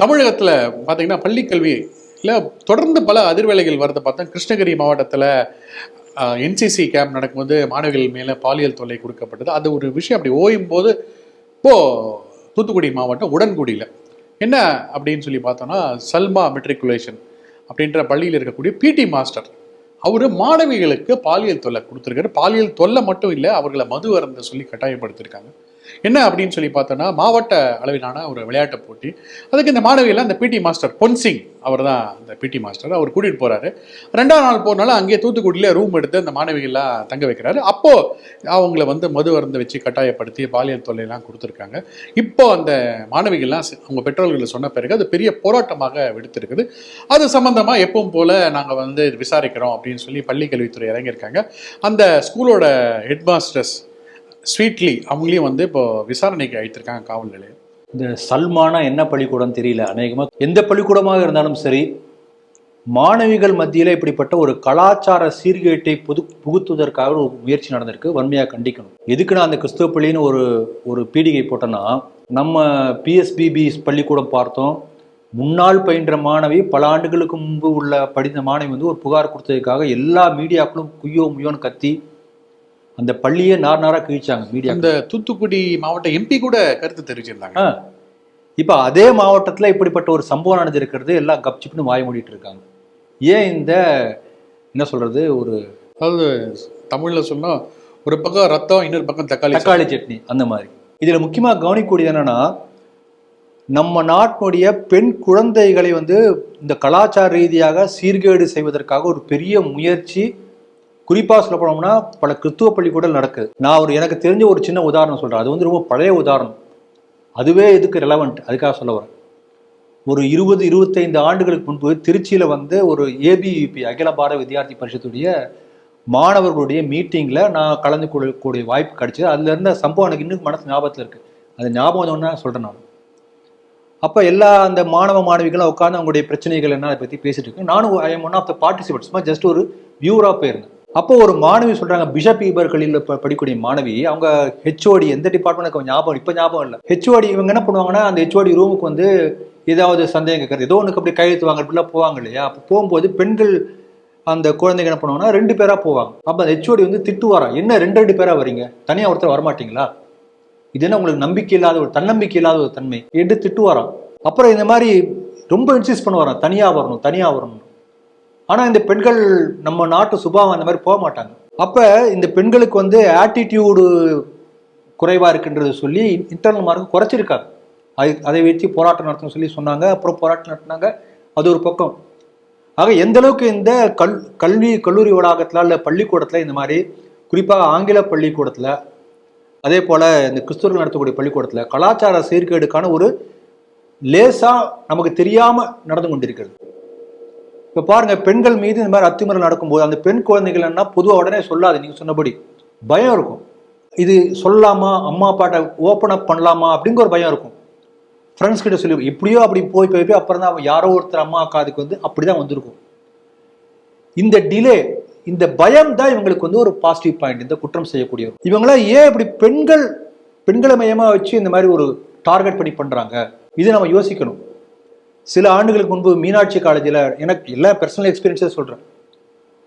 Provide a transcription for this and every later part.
தமிழகத்தில் பார்த்தீங்கன்னா பள்ளிக்கல்வி இல்லை தொடர்ந்து பல அதிர்வேலைகள் வரதை பார்த்தா கிருஷ்ணகிரி மாவட்டத்தில் என்சிசி கேம்ப் நடக்கும்போது மாணவிகள் மேலே பாலியல் தொல்லை கொடுக்கப்பட்டது. அது ஒரு விஷயம். அப்படி ஓயும் போது இப்போது தூத்துக்குடி மாவட்டம் உடன்குடியில். என்ன அப்படின்னு சொல்லி பார்த்தோன்னா சல்மா மெட்ரிகுலேஷன் அப்படின்ற பள்ளியில் இருக்கக்கூடிய பிடி மாஸ்டர் அவர் மாணவிகளுக்கு பாலியல் தொல்லை கொடுத்துருக்காரு. பாலியல் தொல்லை மட்டும் இல்லை அவர்களை மது அருந்த சொல்லி கட்டாயப்படுத்தியிருக்காங்க என்ன அப்படின்னு சொல்லி பார்த்தோன்னா மாவட்ட அளவிலான ஒரு விளையாட்டு போட்டி. அதுக்கு இந்த மாணவியில் இந்த பிடி மாஸ்டர் பொன்சிங் அவர் தான் அந்த பிடி மாஸ்டர் அவர் கூட்டிகிட்டு போகிறாரு ரெண்டாம் நாள் போனாலும் அங்கேயே தூத்துக்குடியில் ரூம் எடுத்து அந்த மாணவிகள்லாம் தங்க வைக்கிறாரு. அப்போது அவங்கள வந்து மது அருந்த வச்சு கட்டாயப்படுத்தி பாலியல் தொல்லையெல்லாம் கொடுத்துருக்காங்க. இப்போ அந்த மாணவிகள்லாம் அவங்க பெற்றோர்கள் சொன்ன பிறகு அது பெரிய போராட்டமாக விடுத்திருக்குது. அது சம்மந்தமாக எப்பவும் போல் நாங்கள் வந்து விசாரிக்கிறோம் அப்படின்னு சொல்லி பள்ளிக்கல்வித்துறை இறங்கியிருக்காங்க. அந்த ஸ்கூலோட ஹெட்மாஸ்டர்ஸ் ஸ்வீட்லி அவங்களையும் வந்து இப்போ விசாரணைக்கு அழைத்திருக்காங்க காவல் நிலையம் இந்த சல்மானா என்ன பள்ளிக்கூடம் தெரியல. அநேகமாக எந்த பள்ளிக்கூடமாக இருந்தாலும் சரி மாணவிகள் மத்தியில் இப்படிப்பட்ட ஒரு கலாச்சார சீர்கேட்டை புது புகுத்துவதற்காக ஒரு முயற்சி நடந்திருக்கு. வன்மையாக கண்டிக்கணும். எதுக்கு நான் அந்த கிறிஸ்துவ பள்ளின்னு ஒரு ஒரு பீடிகை போட்டேன்னா நம்ம பிஎஸ்பிபி பள்ளிக்கூடம் பார்த்தோம். முன்னாள் பயின்ற மாணவி பல ஆண்டுகளுக்கு முன்பு உள்ள படித்த மாணவி வந்து ஒரு புகார் கொடுத்ததுக்காக எல்லா மீடியாக்களும் குய்யோ முயோன்னு கத்தி அந்த பள்ளியே நார் நாரா கிழிச்சாங்க மீடியா அந்த தூத்துக்குடி மாவட்ட எம்பி கூட கருத்து தெரிவிச்சிருந்தாங்க. இப்போ அதே மாவட்டத்தில் இப்படிப்பட்ட ஒரு சம்பவம் நடந்திருக்கிறது எல்லாம் கப்சிப்னு வாய மூடிட்டு இருக்காங்க. ஏன் இந்த என்ன சொல்றது ஒரு அதாவது தமிழில் சொன்னா ஒரு பக்கம் ரத்தம் இன்னொரு பக்கம் தக்காளி தக்காளி சட்னி அந்த மாதிரி. இதில் முக்கியமாக கவனிக்கக்கூடியது என்னன்னா நம்ம நாட்டினுடைய பெண் குழந்தைகளை வந்து இந்த கலாச்சார ரீதியாக சீர்கேடு செய்வதற்காக ஒரு பெரிய முயற்சி குறிப்பாக சொல்ல போனோம்னா பல கிறித்துவ பள்ளிக்கூடம் நடக்குது. நான் ஒரு எனக்கு தெரிஞ்ச ஒரு சின்ன உதாரணம் சொல்கிறேன் அது வந்து ரொம்ப பழைய உதாரணம். அதுவே இதுக்கு ரெலவெண்ட் அதுக்காக சொல்ல வரேன். ஒரு இருபது இருபத்தைந்து ஆண்டுகளுக்கு முன்பு திருச்சியில் வந்து ஒரு ஏபிவிபி அகில பாரத வித்யார்த்தி பரிஷத்துடைய மாணவர்களுடைய மீட்டிங்கில் நான் கலந்து கொள்ளக்கூடிய வாய்ப்பு கிடைச்சது. அதில் இருந்த சம்பவம் எனக்கு இன்னும் மனசு ஞாபகத்தில் இருக்குது அது ஞாபகம் ஒன்றா சொல்கிறேன் நான். அப்போ எல்லா அந்த மாணவ மாணவிகளும் உட்காந்து அவங்களுடைய பிரச்சனைகள் என்ன அதை பற்றி பேசிட்டு இருக்கு நானும் I am one of the participants just ஒரு வியூவராக போயிருந்தேன். அப்போ ஒரு மாணவி சொல்றாங்க பிஷப் ஈபர்களில் கல்லியில் படிக்கக்கூடிய மாணவி அவங்க ஹெச்ஓடி எந்த டிபார்ட்மெண்ட் ஞாபகம் இப்போ ஞாபகம் இல்லை. ஹெச்ஓடி இவங்க என்ன பண்ணுவாங்கன்னா அந்த ஹெச்ஓடி ரூமுக்கு வந்து ஏதாவது சந்தேகம் கேட்கறது. ஏதோ ஒன்றுக்கு அப்படி கையெழுத்து வாங்க போவாங்க இல்லையா? அப்போ போகும்போது பெண்கள் அந்த குழந்தைங்க என்ன பண்ணுவாங்கன்னா ரெண்டு பேரா போவாங்க. அப்போ அந்த ஹெச்ஓடி வந்து திட்டுவாரா? என்ன ரெண்டு ரெண்டு பேரா வரீங்க தனியாக ஒருத்தர் வரமாட்டீங்களா? இது என்ன உங்களுக்கு நம்பிக்கை இல்லாத ஒரு தன்னம்பிக்கை இல்லாத ஒரு தன்மை. என்று திட்டுவாராம். அப்புறம் இந்த மாதிரி ரொம்ப இன்சிஸ்ட் பண்ணுவாராம். தனியா வரணும் தனியா வரணும். ஆனால் இந்த பெண்கள் நம்ம நாட்டு சுபாவம் அந்த மாதிரி போக மாட்டாங்க அப்போ இந்த பெண்களுக்கு வந்து ஆட்டிடியூடு குறைவாக இருக்குன்றது சொல்லி இன்டர்னல் மார்க் குறைச்சிருக்காங்க. அதை அதை வச்சு போராட்டம் நடத்தணும் சொல்லி சொன்னாங்க அப்புறம் போராட்டம் நடத்தினாங்க. அது ஒரு பக்கம். ஆக எந்த அளவுக்கு இந்த கல் கல்வி கல்லூரி வளாகத்தில் இல்லை பள்ளிக்கூடத்தில் இந்த மாதிரி குறிப்பாக ஆங்கில பள்ளிக்கூடத்தில் அதே போல் இந்த கிறிஸ்துவர்கள் நடத்தக்கூடிய பள்ளிக்கூடத்தில் கலாச்சார சீர்கேடுக்கான ஒரு லேசாக நமக்கு தெரியாமல் நடந்து கொண்டிருக்கிறது. இப்போ பாருங்க பெண்கள் மீது இந்த மாதிரி அத்துமீறல் நடக்கும்போது அந்த பெண் குழந்தைகள் என்ன பொதுவாக உடனே சொல்லாது நீங்க சொன்னபடி. பயம் இருக்கும். இது சொல்லலாமா அம்மா அப்பாட்ட ஓப்பன் அப் பண்ணலாமா அப்படிங்கிற ஒரு பயம் இருக்கும். ஃப்ரெண்ட்ஸ் கிட்ட சொல்லி எப்படியோ அப்படி போய் போய் போய் அப்புறம் தான் யாரோ ஒருத்தர் அம்மா அக்காதுக்கு வந்து அப்படிதான் வந்திருக்கும். இந்த டிலே இந்த பயம் தான் இவங்களுக்கு வந்து ஒரு பாசிட்டிவ் பாயிண்ட் இந்த குற்றம் செய்யக்கூடிய இவங்களாம் ஏன் இப்படி பெண்கள் பெண்களை மையமாக வச்சு இந்த மாதிரி ஒரு டார்கெட் பண்ணி பண்ணுறாங்க இது நம்ம யோசிக்கணும். சில ஆண்டுகளுக்கு முன்பு மீனாட்சி காலேஜில் எனக்கு எல்லா பர்சனல் எக்ஸ்பீரியன்ஸே சொல்கிறேன்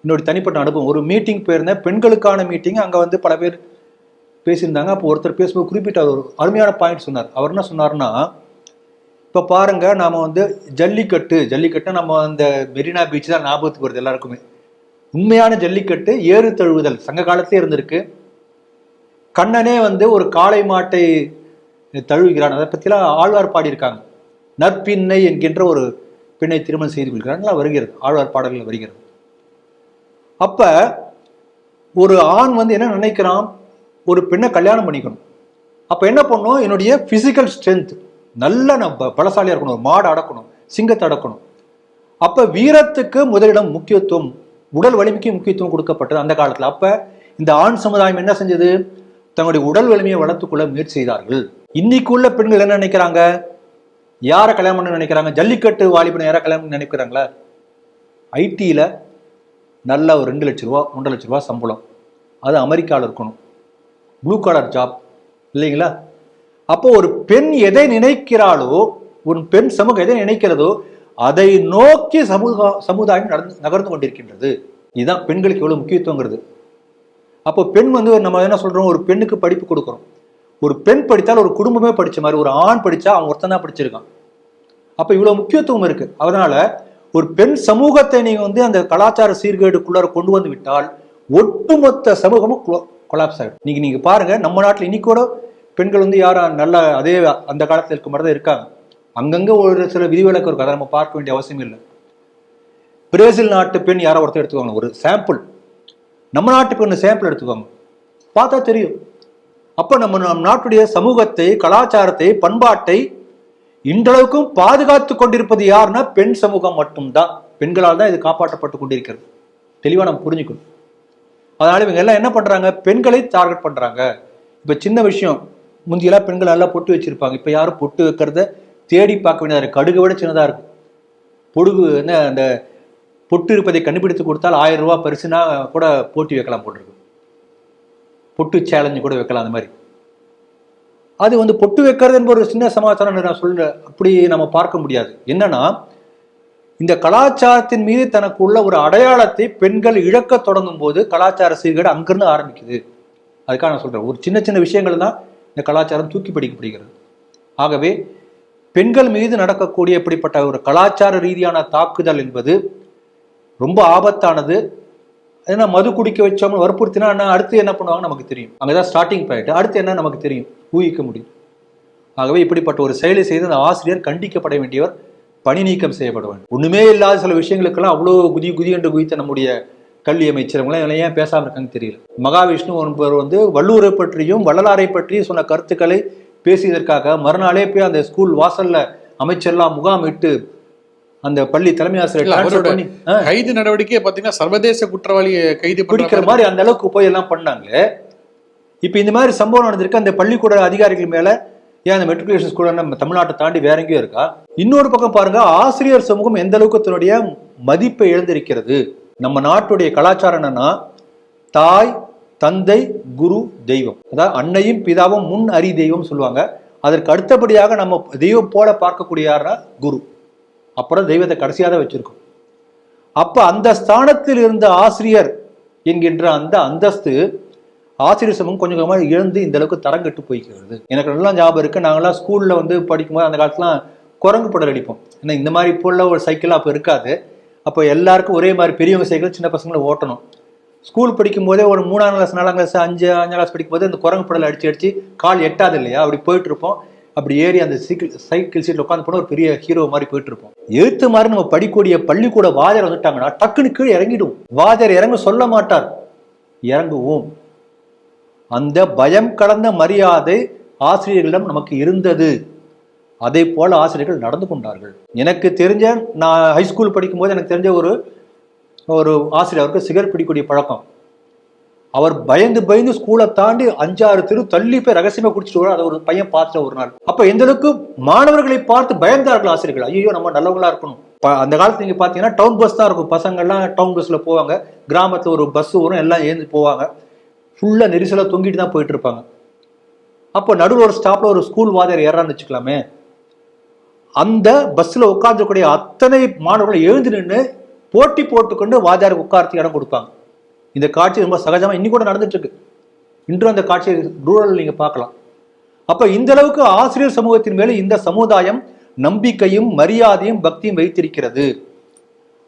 என்னோட தனிப்பட்ட அனுபவம். ஒரு மீட்டிங் போயிருந்தேன். பெண்களுக்கான மீட்டிங் அங்கே வந்து பல பேர் பேசியிருந்தாங்க. அப்போ ஒருத்தர் பேசும்போது குறிப்பிட்ட ஒரு அருமையான பாயிண்ட் சொன்னார். அவர் என்ன சொன்னார்னா இப்போ பாருங்க நாம் வந்து ஜல்லிக்கட்டு ஜல்லிக்கட்டு நம்ம அந்த மெரினா பீச் தான் ஞாபகத்துக்கு வருது எல்லாருக்குமே. உண்மையான ஜல்லிக்கட்டு ஏறு தழுவுதல் சங்க காலத்திலே இருந்திருக்கு. கண்ணனே வந்து ஒரு காளை மாட்டை தழுவுகிறான். அதை பற்றிலாம் ஆழ்வார் பாடியிருக்காங்க. நற்பின்னை என்கின்ற ஒரு பெண்ணை திருமணம் செய்து கொள்கிறார்கள். வருகிறது ஆழ்வார் பாடல்கள் வருகிறது. அப்ப ஒரு ஆண் வந்து என்ன நினைக்கிறான்? ஒரு பெண்ணை கல்யாணம் பண்ணிக்கணும். அப்ப என்ன பண்ணும்? என்னுடைய பிசிக்கல் ஸ்ட்ரென்த் நல்ல நம்ம பலசாலியாக பலசாலியா இருக்கணும். ஒரு மாடு அடக்கணும். சிங்கத்தை அடக்கணும். அப்ப வீரத்துக்கு முதலிடம் முக்கியத்துவம் உடல் வலிமைக்கு முக்கியத்துவம் கொடுக்கப்பட்டது அந்த காலத்துல. அப்ப இந்த ஆண் சமுதாயம் என்ன செஞ்சது? தங்களுடைய உடல் வலிமையை வளர்த்துக்கொள்ள முயற்சி செய்தார்கள். இன்னைக்கு உள்ள பெண்கள் என்ன நினைக்கிறாங்க? யாரை கல்யாணம் பண்ண நினைக்கிறாங்க? ஜல்லிக்கட்டு வாலிபனை யாரை கல்யாணம் பண்ண நினைக்கிறாங்களா? ஐடியில் நல்ல ஒரு ரெண்டு லட்ச ரூபா ஒன்றரை லட்ச ரூபா சம்பளம். அது அமெரிக்காவில் இருக்கணும். ப்ளூ காலர் ஜாப் இல்லைங்களா? அப்போ ஒரு பெண் எதை நினைக்கிறாளோ ஒரு பெண் சமூகம் எதை நினைக்கிறதோ அதை நோக்கி சமூக சமுதாயம் நடந்து நகர்ந்து கொண்டிருக்கின்றது. இதுதான் பெண்களுக்கு எவ்வளோ முக்கியத்துவங்கிறது. அப்போ பெண் வந்து நம்ம என்ன சொல்கிறோம் ஒரு பெண்ணுக்கு படிப்பு கொடுக்குறோம். ஒரு பெண் படித்தால் ஒரு குடும்பமே படிச்ச மாதிரி ஒரு ஆண் படிச்சா அவன் ஒருத்தன் தான் படிச்சிருக்கான். அப்ப இவ்வளவு முக்கியத்துவம் இருக்கு. அதனால ஒரு பெண் சமூகத்தை நீங்க வந்து அந்த கலாச்சார சீர்கேடுக்குள்ளார கொண்டு வந்து விட்டால் ஒட்டுமொத்த சமூகமும் கொலாப்ஸ் ஆகிடும் நீங்க நீங்க பாருங்க நம்ம நாட்டில் இன்னைக்கு கூட பெண்கள் வந்து யாரும் நல்ல அதே அந்த காலத்தில் இருக்க மாதிரி தான் இருக்காங்க. அங்கங்க ஒரு சில விதிவிலக்கு இருக்கும் அதை நம்ம பார்க்க வேண்டிய அவசியம் இல்லை. பிரேசில் நாட்டு பெண் யாரோ ஒருத்தர் எடுத்துக்கோங்க. ஒரு சாம்பிள் நம்ம நாட்டு பெண் சாம்பிள் எடுத்துக்கோங்க. பார்த்தா தெரியும். அப்போ நம்ம நம் நாட்டுடைய சமூகத்தை கலாச்சாரத்தை பண்பாட்டை இன்றளவுக்கும் பாதுகாத்து கொண்டிருப்பது யாருன்னா பெண் சமூகம் மட்டும்தான். பெண்களால் தான் இது காப்பாற்றப்பட்டு கொண்டிருக்கிறது. தெளிவாக நம்ம புரிஞ்சுக்கணும். அதனால இவங்க எல்லாம் என்ன பண்றாங்க? பெண்களை டார்கெட் பண்றாங்க. இப்போ சின்ன விஷயம். முந்தியெல்லாம் பெண்கள் எல்லாம் பொட்டு வச்சிருப்பாங்க. இப்போ யாரும் பொட்டு வைக்கிறத தேடி பார்க்க வேண்டியதாக இருக்கு. கடுகு விட சின்னதாக இருக்கும். பொடுகு என்ன அந்த பொட்டு இருப்பதை கண்டுபிடித்து கொடுத்தால் ஆயிரம் ரூபா பரிசுனா கூட போட்டி வைக்கலாம் போட்டிருக்கு பொட்டு சேலஞ்சு கூட வைக்கலாம் அந்த மாதிரி. அது வந்து பொட்டு வைக்கிறது என்பது ஒரு சின்ன சமாச்சாரம் நான் சொல்ல அப்படி நம்ம பார்க்க முடியாது. என்னன்னா இந்த கலாச்சாரத்தின் மீது தனக்கு உள்ள ஒரு அடையாளத்தை பெண்கள் இழக்க தொடங்கும் போது கலாச்சார சீர்கேடு அங்கிருந்து ஆரம்பிக்குது. அதுக்காக நான் சொல்றேன். ஒரு சின்ன சின்ன விஷயங்கள் தான் இந்த கலாச்சாரம் தூக்கி பிடிக்கப்படுகிறது. ஆகவே பெண்கள் மீது நடக்கக்கூடிய இப்படிப்பட்ட ஒரு கலாச்சார ரீதியான தாக்குதல் என்பது ரொம்ப ஆபத்தானது. ஏன்னா மது குடிக்க வச்சோம்னு வற்புறுத்தினா என்ன அடுத்து என்ன பண்ணுவாங்க நமக்கு தெரியும். அங்கே தான் ஸ்டார்டிங் பாயிண்ட் அடுத்து என்ன நமக்கு தெரியும்? ஊகிக்க முடியும். ஆகவே இப்படிப்பட்ட ஒரு செயலை செய்து அந்த ஆசிரியர் கண்டிக்கப்பட வேண்டியவர் பணி நீக்கம் செய்யப்பட வேண்டும் ஒன்றுமே இல்லாத சில விஷயங்களுக்கெல்லாம் அவ்வளோ குதி குதி என்று குதித்த நம்முடைய கல்வி அமைச்சரவங்களாம் இவங்க ஏன் பேசாமல் இருக்காங்கன்னு தெரியல. மகாவிஷ்ணு என்பவர் வந்து வள்ளுவரை பற்றியும் வள்ளலாரை பற்றியும் சொன்ன கருத்துக்களை பேசியதற்காக மறுநாளே போய் அந்த ஸ்கூல் வாசலில் அமைச்சர்லாம் முகாமிட்டு அந்த பள்ளி தலைமை ஆசிரியர் கைது நடவடிக்கை பாத்தீங்கன்னா சர்வதேச குற்றவாளியை கைது பிடிக்கிற மாதிரி அந்த அளவுக்கு போய் எல்லாம் பண்ணாங்களே. இப்ப இந்த மாதிரி சம்பவம் நடந்திருக்கு. அந்த பள்ளிக்கூட அதிகாரிகள் மேல ஏன் அந்த மெட்ரிகுலேஷன் ஸ்கூல் நம்ம தமிழ்நாட்டை தாண்டி வேற எங்கேயும் இருக்கா? இன்னொரு பக்கம் பாருங்க ஆசிரியர் சமூகம் எந்த அளவுக்கு தன்னுடைய மதிப்பை இழந்திருக்கிறது? நம்ம நாட்டுடைய கலாச்சாரம் என்னன்னா தாய் தந்தை குரு தெய்வம். அதாவது அன்னையும் பிதாவும் முன் அறி தெய்வம் சொல்லுவாங்க. அதற்கு அடுத்தபடியாக நம்ம தெய்வம் போல பார்க்கக்கூடிய யாருன்னா குரு. அப்புறம் தெய்வத்தை கடைசியாக தான் வச்சுருக்கோம். அப்போ அந்த ஸ்தானத்தில் இருந்த ஆசிரியர் என்கின்ற அந்த அந்தஸ்து ஆசிரியர் சமூகம் கொஞ்சம் கொஞ்சமாக இழந்து இந்த அளவுக்கு தரங்கட்டு போய்க்கிறது. எனக்கு நல்லா ஞாபகம் இருக்குது நாங்களாம் ஸ்கூலில் வந்து படிக்கும்போது அந்த காலத்துலாம் குரங்கு படல் அடிப்போம். ஏன்னா இந்த மாதிரி இப்போ ஒரு சைக்கிள் அப்போ இருக்காது. அப்போ எல்லாருக்கும் ஒரே மாதிரி பெரியவங்க சைக்கிள் சின்ன பசங்களை ஓட்டணும். ஸ்கூல் படிக்கும் போதே ஒரு மூணாம் கிளாஸ் நாலாம் கிளாஸ் அஞ்சு அஞ்சாம் கிளாஸ் படிக்கும் போது அந்த குரங்கு படல் அடிச்சு அடிச்சு கால் எட்டாது இல்லையா? அப்படி போயிட்டு இருப்போம். அப்படி ஏறி அந்த சைக்கிள் சைக்கிள் சீட்டில் உட்காந்து போன ஒரு பெரிய ஹீரோ மாதிரி போயிட்டு இருப்போம் எழுத்து மாதிரி நம்ம படிக்கக்கூடிய பள்ளிக்கூட வாதியார் வந்துட்டாங்கன்னா டக்குன்னு கீழே இறங்கிடும் வாதியார் இறங்க சொல்ல மாட்டார். இறங்குவோம். அந்த பயம் கடந்த மரியாதை ஆசிரியர்களிடம் நமக்கு இருந்தது. அதே போல ஆசிரியர்கள் நடந்து கொண்டார்கள். எனக்கு தெரிஞ்ச நான் ஹைஸ்கூல் படிக்கும்போது எனக்கு தெரிஞ்ச ஒரு ஒரு ஆசிரியர் அவருக்கு சிகரெட் பிடிக்கக்கூடிய பழக்கம். அவர் பயந்து பயந்து ஸ்கூலை தாண்டி அஞ்சாறு தெரு தள்ளி போய் ரகசியமா குடிச்சிட்டு வர அதை ஒரு பையன் பார்த்துட்டு ஒரு நாள். அப்ப எந்த அளவுக்கு மாணவர்களை பார்த்து பயந்தார்கள் ஆசிரியர்கள். ஐயோ நம்ம நல்லவங்களா இருக்கணும். அந்த காலத்துல நீங்க பாத்தீங்கன்னா டவுன் பஸ் தான் இருக்கும். பசங்கள்லாம் டவுன் பஸ்ல போவாங்க. கிராமத்துல ஒரு பஸ் வரும் எல்லாம் ஏந்து போவாங்க. ஃபுல்லா நெரிசலா தொங்கிட்டு தான் போயிட்டு இருப்பாங்க. அப்போ நடுவில் ஒரு ஸ்டாப்ல ஒரு ஸ்கூல் வாதியார் ஏறான்னு வச்சுக்கலாமே. அந்த பஸ்ல உட்கார்ந்துக்கூடிய அத்தனை மாணவர்கள் எழுந்து நின்று போட்டி போட்டுக்கொண்டு வாதியாருக்கு உட்கார்த்து இடம் கொடுப்பாங்க. இந்த காட்சி ரொம்ப சகஜமாக இன்னி கூட நடந்துட்டு இன்றும் அந்த காட்சியை ரூரல் நீங்கள் பார்க்கலாம். அப்போ இந்த அளவுக்கு ஆசிரியர் சமூகத்தின் மேலே இந்த சமுதாயம் நம்பிக்கையும் மரியாதையும் பக்தியும் வைத்திருக்கிறது.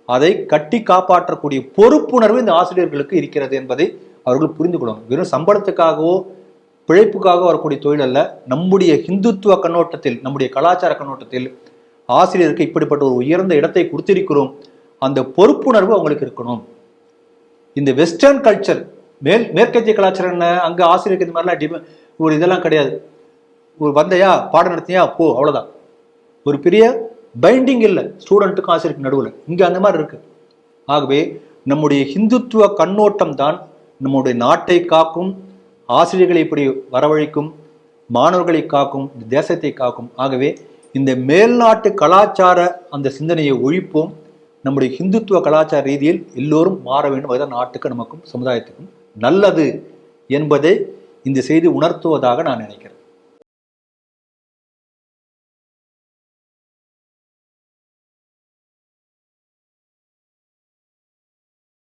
அதை கட்டி காப்பாற்றக்கூடிய பொறுப்புணர்வு இந்த ஆசிரியர்களுக்கு இருக்கிறது என்பதை அவர்கள் புரிந்து கொள்ளணும். வெறும் சம்பளத்துக்காகவோ பிழைப்புக்காக வரக்கூடிய தொழில் அல்ல. நம்முடைய ஹிந்துத்துவ கண்ணோட்டத்தில் நம்முடைய கலாச்சார கண்ணோட்டத்தில் ஆசிரியருக்கு இப்படிப்பட்ட ஒரு உயர்ந்த இடத்தை கொடுத்திருக்கிறோம். அந்த பொறுப்புணர்வு அவங்களுக்கு இருக்கணும். இந்த வெஸ்டர்ன் கல்ச்சர் மேல் மேற்கத்திய கலாச்சாரம் என்ன? அங்கே ஆசிரியருக்கு இந்த மாதிரிலாம் டிம ஒரு இதெல்லாம் கிடையாது. ஒரு வந்தையா பாடம் நடத்தியா போ அவ்வளோதான் ஒரு பெரிய பைண்டிங் இல்லை. ஸ்டூடெண்ட்டுக்கும் ஆசிரியருக்கு நடுவில். இங்கே அந்த மாதிரி இருக்கு. ஆகவே நம்முடைய ஹிந்துத்துவ கண்ணோட்டம் தான் நம்முடைய நாட்டை காக்கும் ஆசிரியர்களை இப்படி வரவழைக்கும் மாணவர்களை காக்கும் இந்த தேசத்தை காக்கும். ஆகவே இந்த மேல்நாட்டு கலாச்சார அந்த சிந்தனையை ஒழிப்போம். நம்முடைய ஹிந்துத்துவ கலாச்சார ரீதியில் எல்லோரும் மாற வேண்டும். அதுதான் நாட்டுக்கு நமக்கும் சமுதாயத்துக்கும் நல்லது என்பதை இந்த செய்தி உணர்த்துவதாக நான் நினைக்கிறேன்.